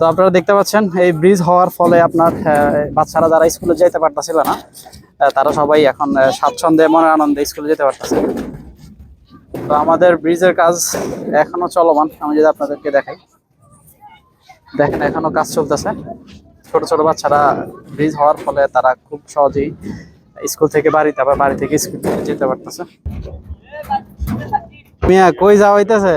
তো আপনারা দেখতে পাচ্ছেন, এই ব্রিজ হওয়ার ফলে আপনার বাচ্চারা যারা স্কুলে যেতে পারতেছিল না তারা সবাই এখন স্বাচ্ছন্দ্যে মনের আনন্দে স্কুলে যেতে পারতেছে। তো আমাদের ব্রিজের কাজ এখনও চলমান, আমি যদি আপনাদেরকে দেখাই। দেখেন, এখনও কাজ চলতেছে। ছোট ছোট বাচ্চারা ব্রিজ হওয়ার ফলে তারা খুব সহজেই স্কুল থেকে বাড়িতে, আবার বাড়ি থেকে স্কুল যেতে পারতেছে। মিয়া, কই যাওয়া হইতেছে?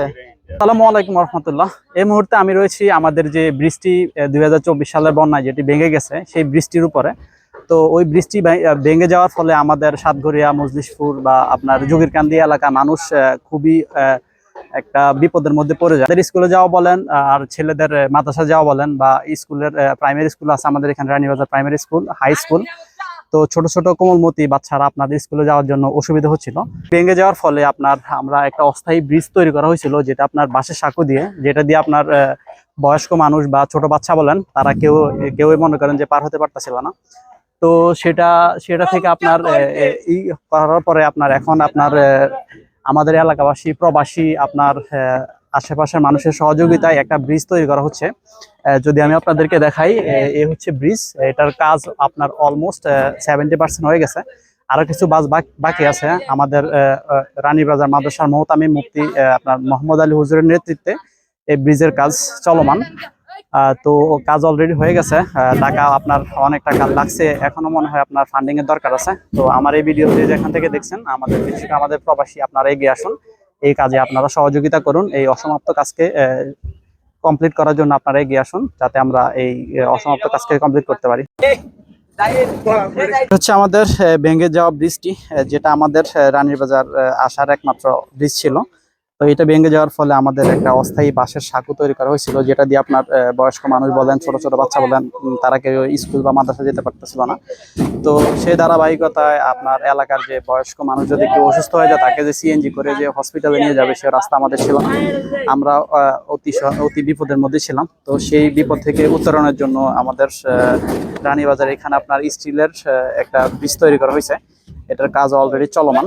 আসসালামু আলাইকুম রহমতুল্লাহ। এই মুহূর্তে আমি রয়েছি আমাদের যে বৃষ্টি দুই সালের বন্যায় যেটি ভেঙে গেছে, সেই বৃষ্টির উপরে। তো ওই বৃষ্টি ভেঙে যাওয়ার ফলে আমাদের সাতঘরিয়া, মজলিশপুর বা আপনার যোগীরকান্দি এলাকা মানুষ খুবই একটা বিপদের মধ্যে পড়ে যায়। তাদের স্কুলে যাওয়া বলেন আর ছেলেদের মাদ্রাসা যাওয়া বলেন বা স্কুলের প্রাইমারি স্কুল আছে আমাদের এখানে Ranibazar primary school high school তো ছোট ছোট কোমলমতি বাচ্চারা আপনাদের স্কুলে যাওয়ার জন্য অসুবিধা হচ্ছিল। ভেঙে যাওয়ার ফলে আপনার, আমরা একটা অস্থায়ী ব্রিজ তৈরি করা হয়েছিল, যেটা আপনার বাঁশের সাঁকো দিয়ে, যেটা দিয়ে আপনার বয়স্ক মানুষ বা ছোট বাচ্চা বলেন, তারা কেউ, কেউই মনে করেন যে পার হতে পারতেছিল না। তো সেটা সেটা থেকে আপনার ই করার পরে আপনার এখন আপনার আমাদের এলাকাবাসী, প্রবাসী, আপনার আশেপাশের মানুষের সহযোগিতায় একটা ব্রিজ তৈরি করা হচ্ছে। যদি আমি আপনাদেরকে দেখাই, এ- হচ্ছে ব্রিজ এটার কাজ আপনার অলমোস্ট সেভেন্টি পার্সেন্ট হয়ে গেছে। আরও কিছু বাস বাকি আছে। আমাদের রানীবাজার মাদ্রাসার মহতামি মুফতি আপনার মোহাম্মদ আলী হুজুরের নেতৃত্বে এই ব্রিজের কাজ চলমান। তো কাজ অলরেডি হয়ে গেছে। টাকা আপনার অনেক টাকা লাগছে। এখনও মনে হয় আপনার ফান্ডিং এর দরকার আছে। তো আমার এই ভিডিওটি যেখান থেকে দেখছেন, আমাদের আমাদের প্রবাসী, আপনারা এগিয়ে আসুন। এই কাজে আপনারা সহযোগিতা করুন, এই অসমাপ্ত কাজকে কমপ্লিট করার জন্য আপনারা এগিয়ে আসুন, যাতে আমরা এই অসমাপ্ত কাজকে কমপ্লিট করতে পারি। হচ্ছে আমাদের ভেঙে যাওয়া ব্রিজটি যেটা আমাদের রানীর বাজার আসার একমাত্র ব্রিজ ছিল। তো এটা ভেঙে যাওয়ার ফলে আমাদের একটা অস্থায়ী বাঁশের সাঁকো তৈরি করা হয়েছিল, যেটা দিয়ে আপনার বয়স্ক মানুষ বলেন, ছোট ছোট বাচ্চা বলেন, তারা কেউ স্কুল বা মাদ্রাসা যেতে পারতেছিল না। তো সেই ধারাবাহিকতায় আপনার এলাকার যে বয়স্ক মানুষ যদি কেউ অসুস্থ হয়ে যায়, তাকে যে সিএনজি করে যে হসপিটালে নিয়ে যাবে, সে রাস্তা আমাদের ছিল না। আমরা অতি অতি বিপদের মধ্যে ছিলাম। তো সেই বিপদ থেকে উত্তরণের জন্য আমাদের রানীবাজার এখানে আপনার স্টিলের একটা ব্রিজ তৈরি করা হয়েছে। এটার কাজ অলরেডি চলমান।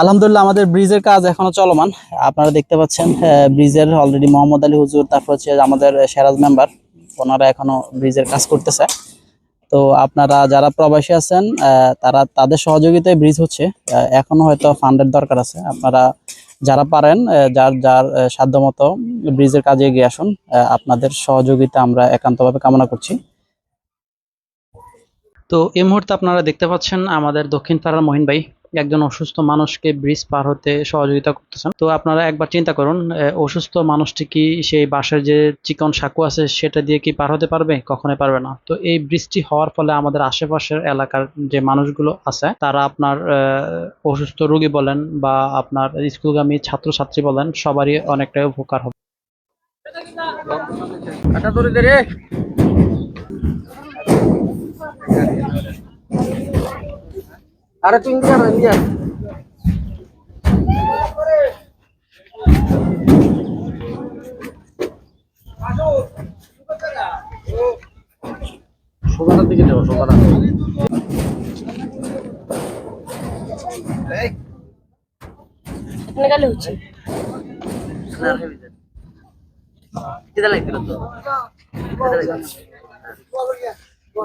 আলহামদুলিল্লাহ, আমাদের ব্রিজের কাজ এখনও চলমান। আপনারা দেখতে পাচ্ছেন ব্রিজের অলরেডি মোহাম্মদ আলী হুজুর, তারপর হচ্ছে আমাদের সেরাজ মেম্বার, ওনারা এখনও ব্রিজের কাজ করতেছে। তো আপনারা যারা প্রবাসী আছেন তারা তাদের সহযোগিতায় ব্রিজ হচ্ছে। এখনও হয়তো ফান্ডের দরকার আছে। আপনারা যারা পারেন যার যার সাধ্যমতো ব্রিজের কাজে এগিয়ে আসুন আপনাদের সহযোগিতা আমরা একান্তভাবে কামনা করছি। তো এই মুহূর্তে আপনারা দেখতে পাচ্ছেন আমাদের দক্ষিণ পাড়ার মহিন ভাই। একজন অসুস্থ মানুষকে ব্রিজ পার হতে সহযোগিতা করতেছেন। তো আপনারা একবার চিন্তা করুন অসুস্থ মানুষটি কি সেই বাঁশের যে চিকন সাঁকো আছে সেটা দিয়ে কি পার হতে পারবে? কখনোই পারবে না। তো এই বৃষ্টি হওয়ার ফলে আমাদের আশেপাশের এলাকার যে মানুষগুলো আছে, তারা আপনার অসুস্থ রোগী বলেন বা আপনার স্কুলগামী ছাত্রছাত্রী বলেন, সবারই অনেকটাই উপকার হবে। আরে তুই ইন্ডিয়া ইন্ডিয়া সোজাটার দিকে যাব এখানে গেলে হচ্ছে। নিচে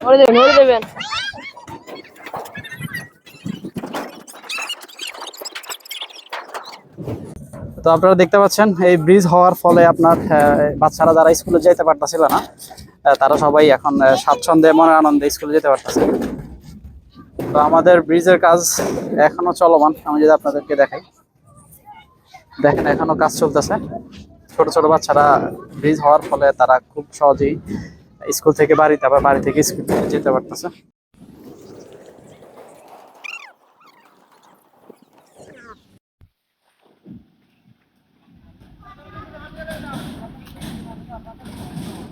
ধরে দেবেন ধরে দেবেন তো আপনারা দেখতে পাচ্ছেন, এই ব্রিজ হওয়ার ফলে আপনার বাচ্চারা যারা স্কুলে যেতে পারতেছিল না তারা সবাই এখন স্বাচ্ছন্দ্যে মনের আনন্দে স্কুলে যেতে পারতেছে। তো আমাদের ব্রিজের কাজ এখনও চলমান, আমি যদি আপনাদেরকে দেখাই। দেখেন, এখনও কাজ চলতেছে। ছোট ছোট বাচ্চারা ব্রিজ হওয়ার ফলে তারা খুব সহজেই স্কুল থেকে বাড়িতে, আবার বাড়ি থেকে স্কুল যেতে পারতেছে।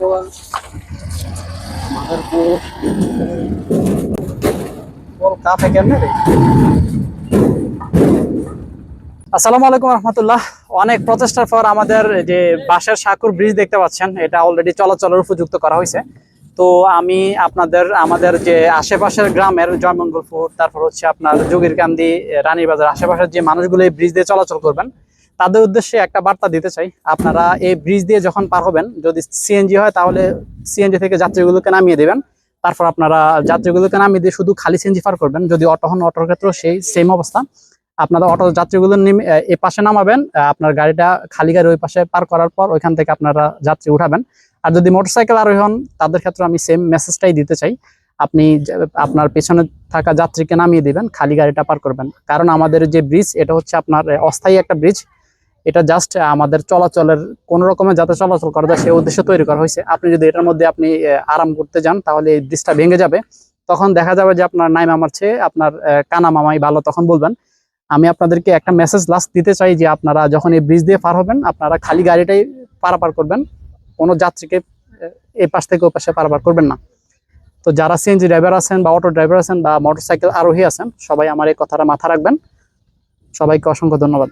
রে? আসসালামু আলাইকুম রহমতুল্লাহ। অনেক প্রচেষ্টার পর আমাদের যে বাঁশের সাঁকুর ব্রিজ দেখতে পাচ্ছেন, এটা অলরেডি চলাচলের উপযুক্ত করা হয়েছে। তো আমি আপনাদের, আমাদের যে আশেপাশের গ্রামের জয়মঙ্গলপুর তারপর হচ্ছে আপনার যোগীরকান্দি রানীবাজার আশেপাশের যে মানুষগুলো এই ব্রিজ দিয়ে চলাচল করবেন তাদের উদ্দেশ্যে একটা বার্তা দিতে চাই। আপনারা এই ব্রিজ দিয়ে যখন পার হবেন, যদি সিএনজি হয়, তাহলে সিএনজি থেকে যাত্রীগুলোকে নামিয়ে দেবেন। তারপর আপনারা যাত্রীগুলোকে নামিয়ে দিয়ে শুধু খালি সিএনজি পার করবেন। যদি অটো হন অটোর ক্ষেত্রেও সেই সেম অবস্থা। আপনারা অটো যাত্রীগুলো নেমে, এ পাশে নামাবেন। আপনার গাড়িটা খালি গাড়ি ওই পাশে পার করার পর ওইখান থেকে আপনারা যাত্রী উঠাবেন। আর যদি মোটরসাইকেল আরোহী হন, তাদের ক্ষেত্রে আমি সেম মেসেজটাই দিতে চাই। আপনি আপনার পেছনে থাকা যাত্রীকে নামিয়ে দিবেন, খালি গাড়িটা পার করবেন। কারণ আমাদের যে ব্রিজ এটা হচ্ছে আপনার অস্থায়ী একটা ব্রিজ এটা জাস্ট আমাদের চলাচলের কোন রকমের যাতে চলাচল করা যায়, সেই উদ্দেশ্যে তৈরি করা হয়েছে। আপনি যদি এটার মধ্যে আপনি আরাম করতে যান, তাহলে এই ব্রিজটা ভেঙে যাবে। তখন দেখা যাবে যে আপনার নাই মামার চেয়ে আপনার কানা মামাই ভালো, তখন বলবেন। আমি আপনাদেরকে একটা মেসেজ লাস্ট দিতে চাই যে আপনারা যখন এই ব্রিজ দিয়ে পার হবেন, আপনারা খালি গাড়িটাই পারাপার করবেন। কোনো যাত্রীকে এই পাশ থেকে ওই পাশে পারাপার করবেন না। তো যারা সিএনজি ড্রাইভার আছেন বা অটো ড্রাইভার আছেন বা মোটরসাইকেল আরোহী আছেন, সবাই আমার এই কথাটা মাথা রাখবেন। সবাইকে অসংখ্য ধন্যবাদ।